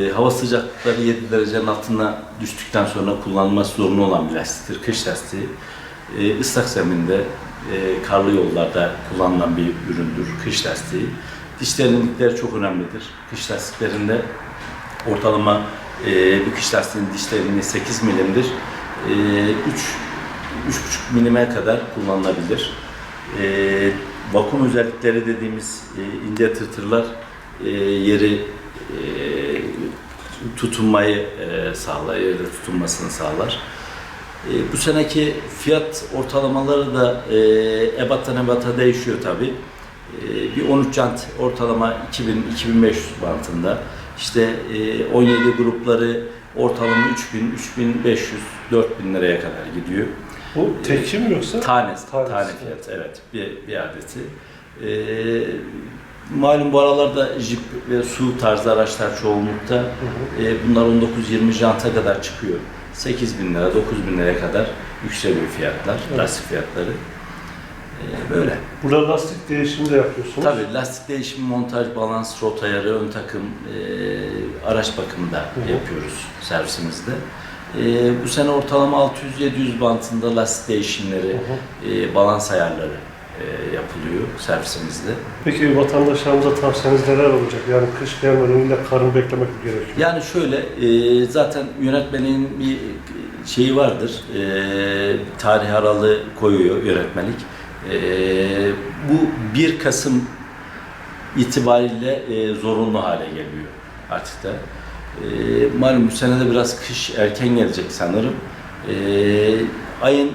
E, hava sıcaklıkları 7 derecenin altına düştükten sonra kullanılması zorunlu olan bir lastiktir. Kış lastiği. E, ıslak zeminde, e, karlı yollarda kullanılan bir üründür kış lastiği. Diş derinlikleri çok önemlidir. Kış lastiklerinde ortalama e, bir kış lastiğinin diş derinliği 8 milimdir. E, 3 3,5 milime kadar kullanılabilir. E, vakum özellikleri dediğimiz e, ince tırtırlar e, yeri e, tutunmayı e, sağlar, yerde tutunmasını sağlar. E, bu seneki fiyat ortalamaları da e, ebattan ebata değişiyor tabi. bir 13 jant ortalama 2000-2500 bantında. İşte e, 17 grupları ortalama 3000, 3500, 4000 liraya kadar gidiyor. Bu teki mi yoksa? Tanesi, Tanesi, tane fiyatı evet bir, bir adeti. Ee, malum bu aralarda jip ve su tarzı araçlar çoğunlukta. Ee, bunlar 19-20 janta kadar çıkıyor. 8 bin lira, 9 bin liraya kadar yükseliyor fiyatlar, Evet. lastik fiyatları. Ee, böyle. Burada lastik değişimi de yapıyorsunuz. Tabii lastik değişimi, montaj, balans, rota ayarı, ön takım, e, araç bakımı da hı. yapıyoruz servisimizde. E, bu sene ortalama 600-700 bantında lastik değişimleri, Hı hı. e, balans ayarları e, yapılıyor servisimizde. Peki vatandaşlarımıza tavsiyeniz neler olacak? Yani kış gelmeden illa karın beklemek mi gerekiyor? Yani şöyle, e, zaten yönetmenin bir şeyi vardır, e, tarih aralığı koyuyor yönetmelik. E, bu 1 Kasım itibariyle e, zorunlu hale geliyor artık da. E, malum bu sene de biraz kış erken gelecek sanırım. E, ayın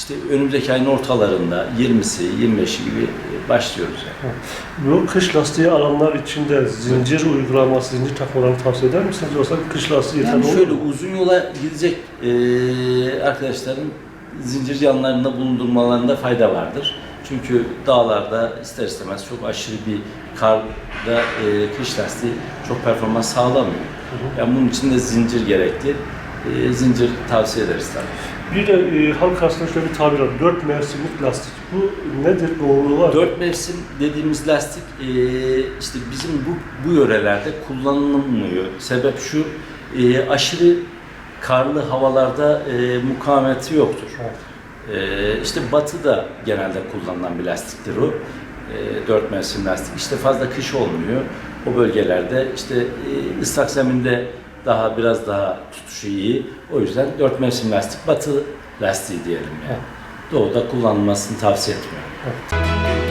işte önümüzdeki ayın ortalarında 20'si, 25'i gibi başlıyoruz yani. Bu kış lastiği alanlar için de zincir uygulaması, zincir takmalarını tavsiye eder misiniz? Yoksa kış lastiği yeterli Yani olur şöyle mu? uzun yola gidecek e, arkadaşların zincir yanlarında bulundurmalarında fayda vardır. Çünkü dağlarda ister istemez çok aşırı bir karda e, kış lastiği çok performans sağlamıyor. Yani bunun için de zincir gerekli. E, zincir tavsiye ederiz tabii. Bir de e, halk arasında şöyle bir tabir var. Dört mevsimlik lastik. Bu nedir? Doğruluğu var mı? Dört mevsim dediğimiz lastik e, işte bizim bu, bu yörelerde kullanılmıyor. Sebep şu e, aşırı karlı havalarda e, mukavemeti yoktur. Evet. E, işte batıda genelde kullanılan bir lastiktir o. E, dört mevsim lastik. İşte fazla kış olmuyor. O bölgelerde işte e, ıslak zeminde daha biraz daha tutuşu iyi. O yüzden dört mevsim lastik batı lastiği diyelim yani. Doğuda kullanılmasını tavsiye etmiyorum. Evet.